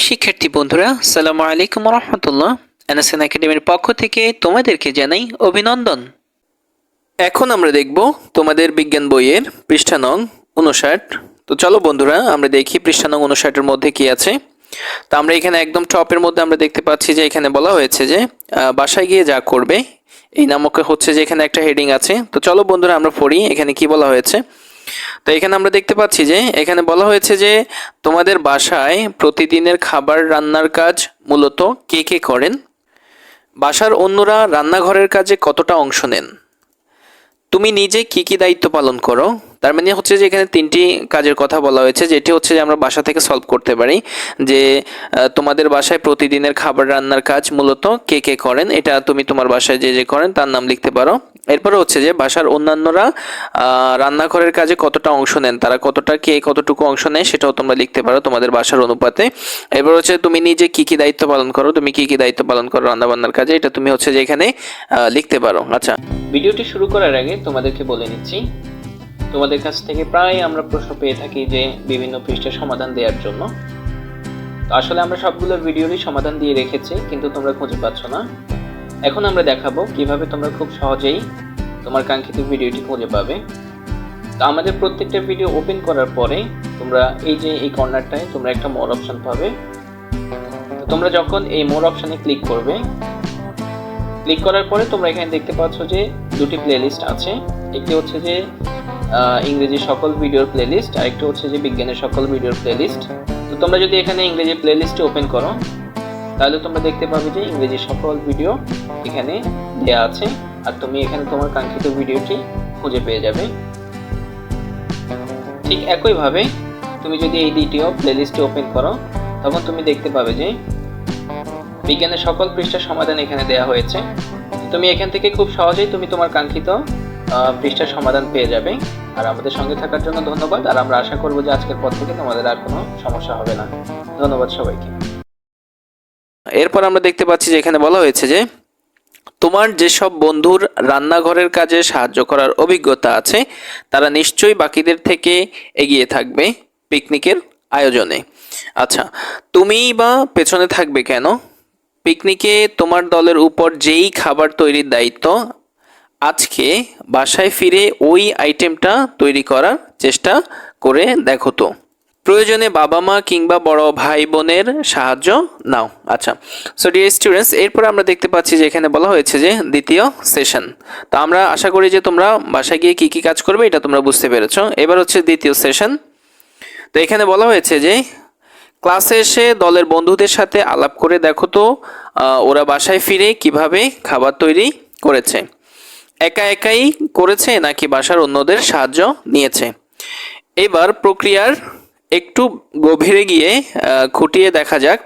প্রিয় শিক্ষার্থী বন্ধুরা সালামু আলাইকুম রহমতুল্লাহ এনএসএন একাডেমির পক্ষ থেকে তোমাদেরকে জানাই অভিনন্দন। এখন আমরা দেখব তোমাদের বিজ্ঞান বইয়ের পৃষ্ঠা নং উনষাট তো চলো বন্ধুরা, আমরা দেখি পৃষ্ঠা নং উনষাটের মধ্যে কি আছে। তো আমরা এখানে একদম টপের মধ্যে আমরা দেখতে পাচ্ছি যে এখানে বলা হয়েছে যে বাসায় গিয়ে যা করবে, এই নামক হচ্ছে যে এখানে একটা হেডিং আছে। তো চলো বন্ধুরা, আমরা পড়ি এখানে কি বলা হয়েছে। তো এখানে আমরা দেখতে পাচ্ছি যে, এখানে বলা হয়েছে যে, তোমাদের বাসায় প্রতিদিনের খাবার রান্নার কাজ মূলত কে কে করেন? বাসার অন্যরা রান্নাঘরের কাজে কতটা অংশ নেন? তুমি নিজে কি কি দায়িত্ব পালন করো? তার মানে হচ্ছে যে এখানে তিনটি কাজের কথা বলা হয়েছে, যেটি হচ্ছে যে আমরা বাসা থেকে সলভ করতে পারি, যে তোমাদের বাসায় প্রতিদিনের খাবার রান্নার কাজ মূলত কে কে করেন, এটা তুমি তোমার বাসায় যে যে করেন তার নাম লিখতে পারো। এরপরে হচ্ছে যে বাসার অন্যান্যরা রান্নাঘরের কাজে কতটা অংশ নেন, তারা কতটা কে কতটুকু অংশ নেয় সেটাও তোমরা লিখতে পারো তোমাদের বাসার অনুপাতে। এরপর হচ্ছে তুমি নিজে কি কি দায়িত্ব পালন করো, তুমি কি কি দায়িত্ব পালন করো রান্নাবান্নার কাজে, এটা তুমি হচ্ছে যে এখানে লিখতে পারো। আচ্ছা। ভিডিওটি শুরু করার আগে তোমাদেরকে বলে নিচ্ছি তোমাদের কাছ থেকে প্রায় আমরা প্রশ্ন পেয়ে থাকি যে বিভিন্ন পৃষ্ঠের সমাধান দেওয়ার জন্য। তো আসলে আমরা সবগুলো ভিডিওরই সমাধান দিয়ে রেখেছি, কিন্তু তোমরা খুঁজে পাচ্ছ না। এখন আমরা দেখাবো কীভাবে তোমরা খুব সহজেই তোমার কাঙ্ক্ষিত ভিডিওটি খুঁজে পাবে। তো আমাদের প্রত্যেকটা ভিডিও ওপেন করার পরে তোমরা এই যে এই কর্নারটায় তোমরা একটা মোর অপশন পাবে। তোমরা যখন এই মোর অপশানে ক্লিক করবে, ক্লিক করার পরে তোমরা এখানে দেখতে পাচ্ছ যে দুটি প্লেলিস্ট আছে। একটি হচ্ছে যে ইংরেজি সকল ভিডিওর প্লেলিস্ট আর একটি হচ্ছে যে বিজ্ঞানের সকল ভিডিওর প্লেলিস্ট তো তোমরা যদি এখানে ইংরেজি প্লেলিস্টে ওপেন করো, তাহলে তোমরা দেখতে পাবে যে ইংরেজি সকল ভিডিও এখানে দেওয়া আছে। আর তুমি এখানে তোমার কাঙ্ক্ষিত ভিডিওটি খুঁজে পেয়ে যাবে। ঠিক একইভাবে তুমি যদি এই দ্বিতীয় প্লেলিস্টে ওপেন করো, তখন তুমি দেখতে পাবে যে বিজ্ঞানের সকল পৃষ্ঠার সমাধান এখানে দেওয়া হয়েছে। তুমি এখান থেকে খুব সহজেই তুমি তোমার কাঙ্ক্ষিত পৃষ্ঠার সমাধান পেয়ে যাবে। আর আমাদের সঙ্গে থাকার জন্য ধন্যবাদ। আর আমরা আশা করব যে আজকের পর থেকে তোমাদের আর কোনো সমস্যা হবে না। ধন্যবাদ সবাইকে। এরপর আমরা দেখতে পাচ্ছি যে এখানে বলা হয়েছে যে, তোমার যেসব বন্ধুর রান্নাঘরের কাজে সাহায্য করার অভিজ্ঞতা আছে, তারা নিশ্চয়ই বাকিদের থেকে এগিয়ে থাকবে পিকনিকের আয়োজনে। আচ্ছা তুমি বা পেছনে থাকবে কেন? পিকনিকে তোমার দলের উপর যেই খাবার তৈরির দায়িত্ব আজকে বাসায় ফিরে ওই আইটেমটা তৈরি করার চেষ্টা করে দেখো তো। প্রয়োজনে বাবা মা কিংবা বড় ভাই বোনের সাহায্য নাও। আচ্ছা সো ডিয়ার স্টুডেন্টস এরপর আমরা দেখতে পাচ্ছি যে এখানে বলা হয়েছে যে দ্বিতীয় সেশন। তো আমরা আশা করি যে তোমরা বাসায় গিয়ে কী কী কাজ করবে এটা তোমরা বুঝতে পেরেছ। এবার হচ্ছে দ্বিতীয় সেশন। তো এখানে বলা হয়েছে যে ক্লাসে এসে দলের বন্ধুদের সাথে আলাপ করে দেখো তো ওরা বাসায় ফিরে কীভাবে খাবার তৈরি করেছে। একা একাই করেছে নাকি বাসার অন্যদের সাহায্য নিয়েছে? এবার প্রক্রিয়ার একটু গভীরে গিয়ে খুঁটিয়ে দেখা যাক।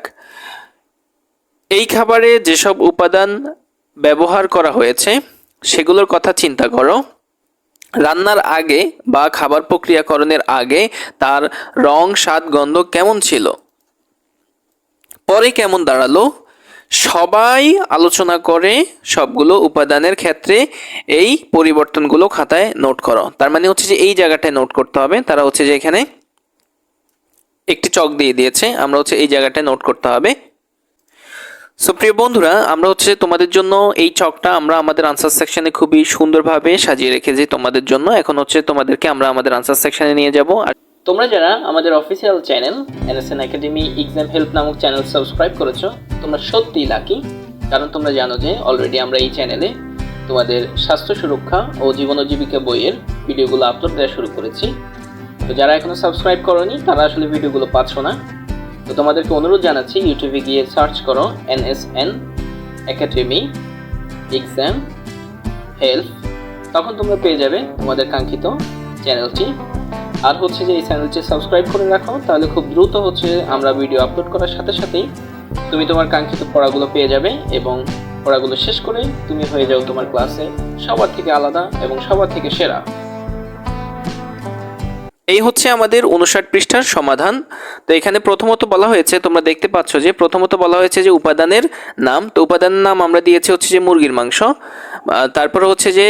এই খাবারে যেসব উপাদান ব্যবহার করা হয়েছে, সেগুলোর কথা চিন্তা করো। রান্নার আগে বা খাবার প্রক্রিয়াকরণের আগে তার রং, স্বাদ, গন্ধ কেমন ছিল? পরে কেমন দাঁড়াল? সবাই আলোচনা করে সবগুলো উপাদানের ক্ষেত্রে এই পরিবর্তনগুলো খাতায় নোট করো। তার মানে হচ্ছে যে এই জায়গাটায় নোট করতে হবে। তারা হচ্ছে যে এখানে একটি চক দিয়ে দিয়েছে। আমরা হচ্ছে এই জায়গাটায় নোট করতে হবে। সো প্রিয় বন্ধুরা, আমরা হচ্ছে তোমাদের জন্য এই চকটা আমরা আমাদের আনসার সেকশনে খুবই সুন্দরভাবে সাজিয়ে রেখেছি তোমাদের জন্য। এখন হচ্ছে তোমাদেরকে আমরা আমাদের আনসার সেকশনে নিয়ে যাব। আর তোমরা যারা আমাদের official channel NSN academy exam help নামক চ্যানেল সাবস্ক্রাইব করেছ, তোমরা সত্যিই লাকি কারণ তোমরা জানো যে অলরেডি আমরা এই চ্যানেলে তোমাদের স্বাস্থ্য সুরক্ষা ও জীবন জীবিকা বইয়ের ভিডিওগুলো আপলোড দেওয়া শুরু করেছি। তো যারা এখনও সাবস্ক্রাইব করনি, তারা আসলে ভিডিওগুলো পাচ্ছ না। তো তোমাদেরকে অনুরোধ জানাচ্ছি ইউটিউবে গিয়ে সার্চ করো এনএসএন একাডেমি এক্সাম হেল্প তখন তোমরা পেয়ে যাবে তোমাদের কাঙ্ক্ষিত চ্যানেলটি আর হচ্ছে যে এই চ্যানেলটি সাবস্ক্রাইব করে রাখো, তাহলে খুব দ্রুত হচ্ছে আমরা ভিডিও আপলোড করার সাথে সাথেই তুমি তোমার কাঙ্ক্ষিত পড়াগুলো পেয়ে যাবে এবং পড়াগুলো শেষ করে তুমি হয়ে যাও তোমার ক্লাসে সবার থেকে আলাদা এবং সবার থেকে সেরা। এই হচ্ছে আমাদের উনষাট পৃষ্ঠার সমাধান। তো এখানে প্রথমত বলা হয়েছে, তোমরা দেখতে পাচ্ছ যে প্রথমত বলা হয়েছে যে উপাদানের নাম। তো উপাদানের নাম আমরা দিয়েছি হচ্ছে যে মুরগির মাংস। তারপরে হচ্ছে যে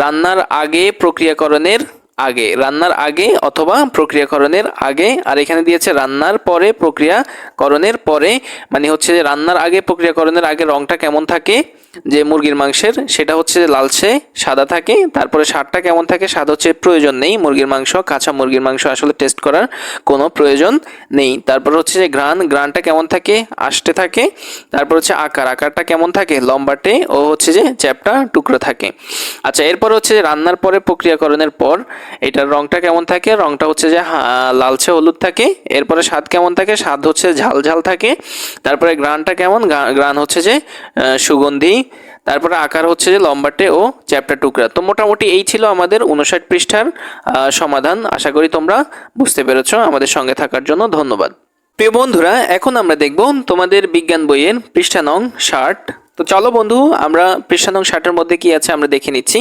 রান্নার আগে প্রক্রিয়াকরণের আগে, রান্নার আগে অথবা প্রক্রিয়াকরণের আগে। আর এখানে দিয়েছে রান্নার পরে প্রক্রিয়াকরণের পরে মানে হচ্ছে যে রান্নার আগে, প্রক্রিয়াকরণের আগে রংটা কেমন থাকে, যে মুরগির মাংসের, সেটা হচ্ছে যে লালচে সাদা থাকে, তারপরে স্বাদটা কেমন থাকে, স্বাদ হচ্ছে প্রয়োজন নেই, মুরগির মাংস, কাঁচা মুরগির মাংস আসলে টেস্ট করার কোনো প্রয়োজন নেই। তারপর হচ্ছে যে ঘ্রাণ, ঘ্রাণটা কেমন থাকে, আষ্টে থাকে, তারপর হচ্ছে আকার, আকারটা কেমন থাকে, লম্বাটে ও হচ্ছে যে চ্যাপটা টুকরো থাকে। আচ্ছা এরপর হচ্ছে রান্নার পরে, প্রক্রিয়াকরণের পর এটার রংটা কেমন থাকে? রংটা হচ্ছে যে লালচে হলুদ থাকে। এরপরে স্বাদ কেমন থাকে? স্বাদ হচ্ছে ঝাল ঝাল থাকে। তারপরে গ্রানটা কেমন? গ্রান হচ্ছে যে সুগন্ধি। তারপরে আকার হচ্ছে যে, লম্বাটে ও চ্যাপ্টার টুকরা। তো মোটামুটি এই ছিল আমাদের উনষাট পৃষ্ঠার সমাধান। আশা করি তোমরা বুঝতে পেরেছ আমাদের সঙ্গে থাকার জন্য ধন্যবাদ। প্রিয় বন্ধুরা, এখন আমরা দেখব তোমাদের বিজ্ঞান বইয়ের পৃষ্ঠা নং ষাট। তো চলো বন্ধু, আমরা পৃষ্ঠা নং ষাটের মধ্যে কি আছে আমরা দেখে নিচ্ছি।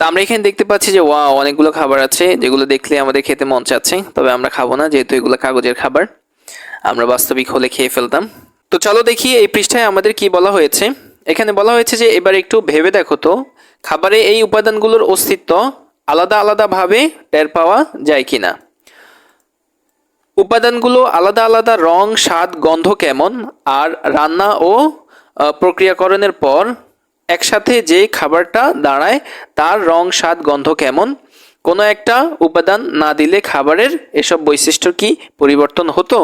তা আমরা এখানে দেখতে পাচ্ছি যে ওয়া অনেকগুলো খাবার আছে, যেগুলো দেখলে আমাদের খেতে মন চাচ্ছে। তবে আমরা খাব না, যেহেতু এগুলো কাগজের খাবার। আমরা বাস্তবিক হলে খেয়ে ফেলতাম। তো চলো দেখি এই পৃষ্ঠায় আমাদের কি বলা হয়েছে। এখানে বলা হয়েছে যে, এবার একটু ভেবে দেখো তো, খাবারে এই উপাদানগুলোর অস্তিত্ব আলাদা আলাদাভাবে টের পাওয়া যায় কিনা? উপাদানগুলো আলাদা আলাদা রং, স্বাদ, গন্ধ কেমন? আর রান্না ও প্রক্রিয়াকরণের পর একসাথে যে খাবারটা দাঁড়ায়, তার রং, স্বাদ, গন্ধ কেমন? কোনো একটা উপাদান না দিলে খাবারের এসব বৈশিষ্ট্য কি পরিবর্তন হতো?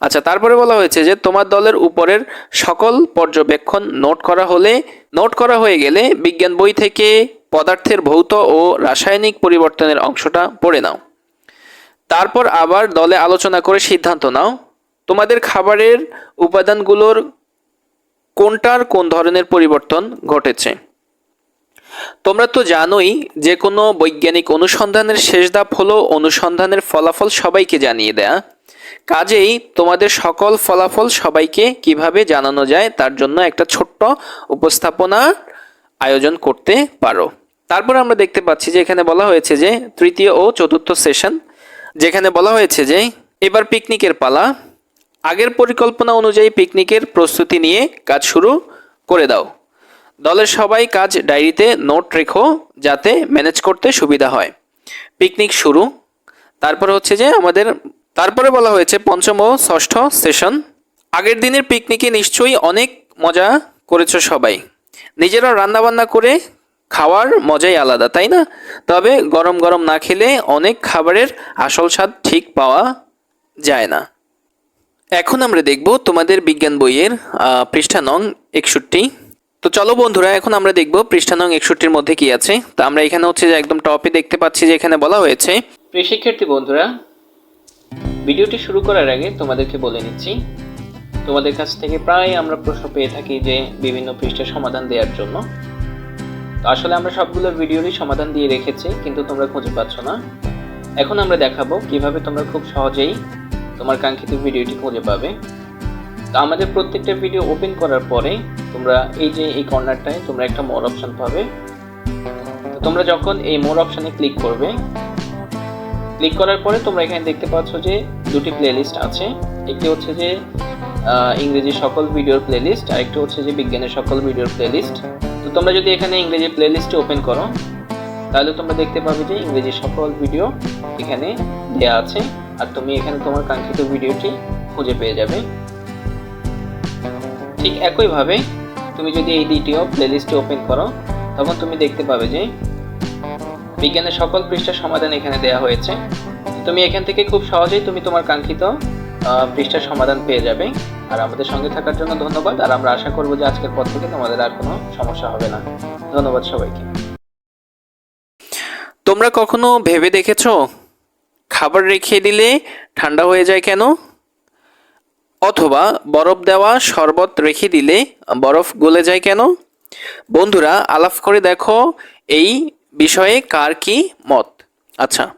আচ্ছা তারপরে বলা হয়েছে যে তোমার দলের উপরের সকল পর্যবেক্ষণ নোট করা হলে, নোট করা হয়ে গেলে বিজ্ঞান বই থেকে পদার্থের ভৌত ও রাসায়নিক পরিবর্তনের অংশটা পড়ে নাও। তারপর আবার দলে আলোচনা করে সিদ্ধান্ত নাও। তোমাদের খাবারের উপাদানগুলোর কোনটার কোন ধরনের পরিবর্তন ঘটেছে? তোমরা তো জানোই যে কোনো বৈজ্ঞানিক অনুসন্ধানের শেষ ধাপ হলো অনুসন্ধানের ফলাফল সবাইকে জানিয়ে দেয়া। কাজেই তোমাদের সকল ফলাফল সবাইকে কীভাবে জানানো যায় তার জন্য একটা ছোট্ট উপস্থাপনা আয়োজন করতে পারো। তারপর আমরা দেখতে পাচ্ছি যে এখানে বলা হয়েছে যে তৃতীয় ও চতুর্থ সেশন, যেখানে বলা হয়েছে যে এবার পিকনিকের পালা আগের পরিকল্পনা অনুযায়ী পিকনিকের প্রস্তুতি নিয়ে কাজ শুরু করে দাও। দলের সবাই কাজ ডায়েরিতে নোট রেখো যাতে ম্যানেজ করতে সুবিধা হয়। পিকনিক শুরু। তারপরে হচ্ছে যে আমাদের, তারপরে বলা হয়েছে পঞ্চম ও ষষ্ঠ সেশন। আগের দিনের পিকনিকে নিশ্চয়ই অনেক মজা করেছ সবাই। নিজেরা রান্নাবান্না করে খাওয়ার মজাই আলাদা, তাই না? তবে গরম গরম না খেলে অনেক খাবারের আসল স্বাদ ঠিক পাওয়া যায় না। এখন আমরা দেখব তোমাদের বিজ্ঞান বইয়ের পৃষ্ঠা নং একষট্টি। তো চলো বন্ধুরা, এখন আমরা দেখব পৃষ্ঠা নং একষট্টির মধ্যে কি আছে। তো আমরা এখানে হচ্ছে যে একদম টপে দেখতে পাচ্ছি যে এখানে বলা হয়েছে, প্রিয় শিক্ষার্থী বন্ধুরা, ভিডিওটি শুরু করার আগে তোমাদেরকে বলে নিচ্ছি, তোমাদের কাছ থেকে প্রায় আমরা প্রশ্ন পেয়ে থাকি যে বিভিন্ন পৃষ্ঠার সমাধান দেওয়ার জন্য। তো আসলে আমরা সবগুলো ভিডিওরই সমাধান দিয়ে রেখেছি, কিন্তু তোমরা খুঁজে পাচ্ছ না। এখন আমরা দেখাবো কীভাবে তোমরা খুব সহজেই তোমার কাঙ্ক্ষিত ভিডিওটি খুঁজে পাবে। তো আমাদের প্রত্যেকটা ভিডিও ওপেন করার পরে তোমরা এই যে এই কর্নারটায় তোমরা একটা মোর অপশন পাবে। তোমরা যখন এই মোর অপশানে ক্লিক করবে ক্লিক করার পরে তোমরা এখানে দেখতে পাচ্ছ যে দুটি প্লেলিস্ট আছে। একটি হচ্ছে যে ইংরেজি সকল ভিডিওর প্লেলিস্ট আর একটি হচ্ছে যে বিজ্ঞানের সকল ভিডিওর প্লেলিস্ট তো তোমরা যদি এখানে ইংরেজি প্লেলিস্টে ওপেন করো, তাহলে তোমরা দেখতে পাবে যে ইংরেজি সকল ভিডিও এখানে দেওয়া আছে। আর তুমি এখানে তোমার কাঙ্ক্ষিত ভিডিওটি খুঁজে পেয়ে যাবে। ঠিক একইভাবে তুমি যদি এই দ্বিতীয় প্লেলিস্টে ওপেন করো, তখন তুমি দেখতে পাবে যে বিজ্ঞানের সকল পৃষ্ঠার সমাধান এখানে দেওয়া হয়েছে। তুমি এখান থেকে খুব সহজেই তুমি তোমার কাঙ্ক্ষিত পৃষ্ঠার সমাধান পেয়ে যাবে। আর আমাদের সঙ্গে থাকার জন্য ধন্যবাদ। আর আমরা আশা করব যে আজকের পর থেকে তোমাদের আর কোনো সমস্যা হবে না। ধন্যবাদ সবাইকে। তোমরা কখনো ভেবে দেখেছ খাবার রেখে দিলে ঠান্ডা হয়ে যায় কেন? অথবা বরফ দেওয়া শরবত রেখে দিলে বরফ গলে যায় কেন? বন্ধুরা, আলাপ করে দেখো এই বিষয়ে কার কি মত। আচ্ছা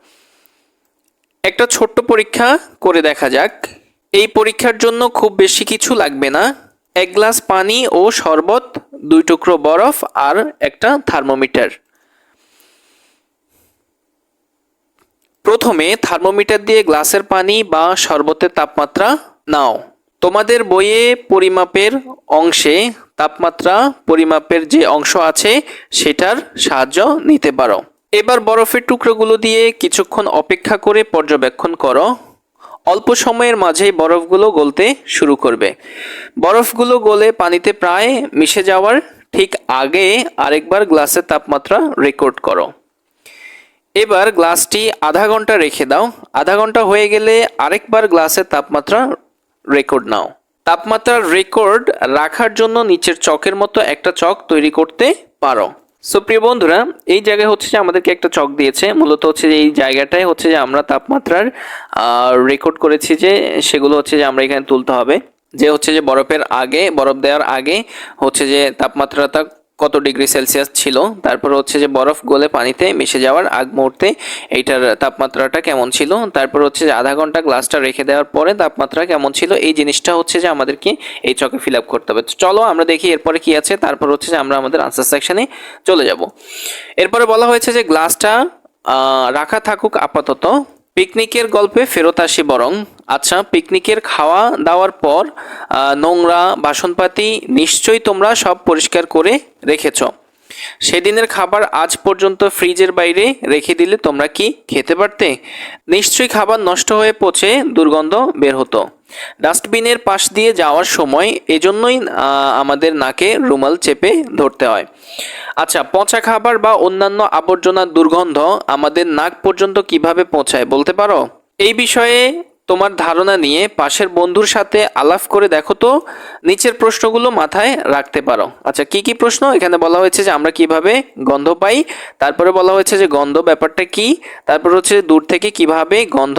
একটা ছোট্ট পরীক্ষা করে দেখা যাক। এই পরীক্ষার জন্য খুব বেশি কিছু লাগবে না। এক গ্লাস পানি ও শরবত, দুই টুকরো বরফ আর একটা থার্মোমিটার। প্রথমে থার্মোমিটার দিয়ে গ্লাসের পানি বা শরবতের তাপমাত্রা নাও। তোমাদের বইয়ে পরিমাপের অংশে তাপমাত্রা, পরিমাপের যে অংশ আছে, সেটার সাহায্য নিতে পারো। এবার বরফের টুকরোগুলো দিয়ে কিছুক্ষণ অপেক্ষা করে পর্যবেক্ষণ করো। অল্প সময়ের মাঝেই বরফগুলো গলতে শুরু করবে। বরফগুলো গলে পানিতে প্রায় মিশে যাওয়ার ঠিক আগে আরেকবার গ্লাসের তাপমাত্রা রেকর্ড করো। এবার গ্লাসটি আধা ঘণ্টা রেখে দাও। আধা ঘণ্টা হয়ে গেলে আরেকবার গ্লাসের তাপমাত্রা রেকর্ড নাও। তাপমাত্রার রেকর্ড রাখার জন্য নিচের চকের মতো একটা চক তৈরি করতে পারো। সো প্রিয় বন্ধুরা, এই জায়গায় হচ্ছে যে আমাদেরকে একটা চক দিয়েছে। মূলত হচ্ছে যে এই জায়গাটায় হচ্ছে যে আমরা তাপমাত্রার রেকর্ড করেছি যে সেগুলো হচ্ছে যে আমরা এখানে তুলতে হবে। যে হচ্ছে যে বরফের আগে, বরফ দেওয়ার আগে হচ্ছে যে তাপমাত্রাটা কত ডিগ্রি সেলসিয়াস ছিল। তারপর হচ্ছে যে বরফ গলে পানিতে মিশে যাওয়ার আগ মুহূর্তে এইটার তাপমাত্রাটা কেমন ছিল। তারপর হচ্ছে যে আধা ঘণ্টা গ্লাসটা রেখে দেওয়ার পরে তাপমাত্রা কেমন ছিল। এই জিনিসটা হচ্ছে যে আমাদেরকে এই চকে ফিল আপ করতে হবে। চলো আমরা দেখি এরপরে কি আছে। তারপর হচ্ছে যে আমরা আমাদের আনসার সেকশনে চলে যাব। এরপরে বলা হয়েছে যে গ্লাসটা রাখা থাকুক আপাতত। পিকনিকের গল্পে ফেরত আসি বরং। আচ্ছা পিকনিকের খাওয়া দাওয়ার পর নোংরা বাসনপাতি নিশ্চয়ই তোমরা সব পরিষ্কার করে রেখেছ। সেদিনের খাবার আজ পর্যন্ত ফ্রিজের বাইরে রেখে দিলে তোমরা কি খেতে পারতে? নিশ্চয়ই খাবার নষ্ট হয়ে পচে দুর্গন্ধ বের হতো। ডাস্টবিনের পাশ দিয়ে যাওয়ার সময় এজন্যই আমাদের নাকে রুমাল চেপে ধরতে হয়। আচ্ছা পচা খাবার বা অন্যান্য আবর্জনার দুর্গন্ধ আমাদের নাক পর্যন্ত কীভাবে পৌঁছায় বলতে পারো? এই বিষয়ে তোমার ধারণা নিয়ে পাশের বন্ধুর সাথে আলাপ করে দেখো তো, নিচের প্রশ্নগুলো মাথায় রাখতে পারো। আচ্ছা কি কি প্রশ্ন? এখানে বলা হয়েছে যে আমরা কীভাবে গন্ধ পাই, তারপরে বলা হয়েছে যে গন্ধ ব্যাপারটা কি, তারপর হচ্ছে দূর থেকে কীভাবে গন্ধ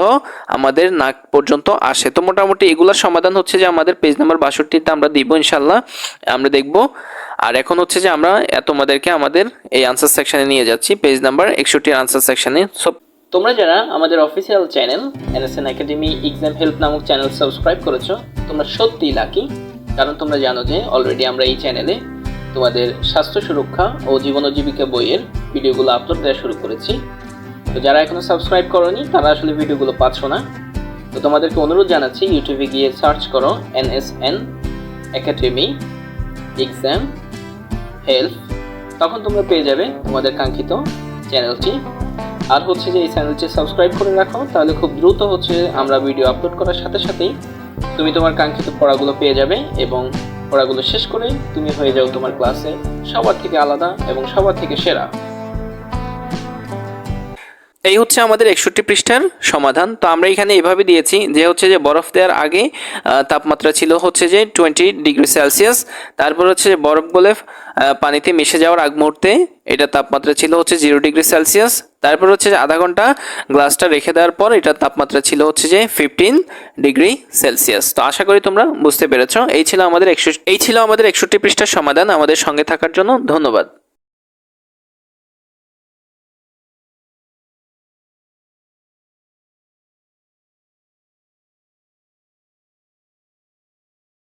আমাদের নাক পর্যন্ত আসে। তো মোটামুটি এগুলোর সমাধান হচ্ছে যে আমাদের পেজ নাম্বার বাষট্টিতে আমরা দিব ইনশাল্লাহ আমরা দেখব। আর এখন হচ্ছে যে আমরা তোমাদেরকে আমাদের এই আনসার সেকশনে নিয়ে যাচ্ছি পেজ নাম্বার একষট্টির আনসার সেকশনে সো তোমরা যারা আমাদের official channel NSN academy exam help নামক চ্যানেল সাবস্ক্রাইব করেছ, তোমরা সত্যিই লাকি কারণ তোমরা জানো যে অলরেডি আমরা এই চ্যানেলে তোমাদের স্বাস্থ্য সুরক্ষা ও জীবন জীবিকা বইয়ের ভিডিওগুলো আপলোড দেওয়া শুরু করেছি। তো যারা এখনও সাবস্ক্রাইব করোনি, তারা আসলে ভিডিওগুলো পাচ্ছ না। তো তোমাদেরকে অনুরোধ জানাচ্ছি ইউটিউবে গিয়ে সার্চ করো এনএসএন একাডেমি এক্সাম হেল্প তখন তোমরা পেয়ে যাবে তোমাদের কাঙ্ক্ষিত চ্যানেলটি আর হচ্ছে যে এই চ্যানেলটি সাবস্ক্রাইব করে রাখো, তাহলে খুব দ্রুত হচ্ছে আমরা ভিডিও আপলোড করার সাথে সাথেই তুমি তোমার কাঙ্ক্ষিত পড়াগুলো পেয়ে যাবে এবং পড়াগুলো শেষ করে তুমি হয়ে যাও তোমার ক্লাসে সবার থেকে আলাদা এবং সবার থেকে সেরা। এই হচ্ছে আমাদের একষট্টি পৃষ্ঠার সমাধান। তো আমরা এখানে এভাবে দিয়েছি যে হচ্ছে যে বরফ দেওয়ার আগে তাপমাত্রা ছিল হচ্ছে যে টোয়েন্টি ডিগ্রি সেলসিয়াস, তারপর হচ্ছে যে বরফ গলে পানিতে মিশে যাওয়ার আগ মুহূর্তে এটা তাপমাত্রা ছিল হচ্ছে জিরো ডিগ্রি সেলসিয়াস তারপর হচ্ছে যে আধা ঘণ্টা গ্লাসটা রেখে দেওয়ার পর এটার তাপমাত্রা ছিল হচ্ছে যে ফিফটিন ডিগ্রি সেলসিয়াস তো আশা করি তোমরা বুঝতে পেরেছ। এই ছিল আমাদের একশো এই ছিল আমাদের একষট্টি পৃষ্ঠার সমাধান। আমাদের সঙ্গে থাকার জন্য ধন্যবাদ।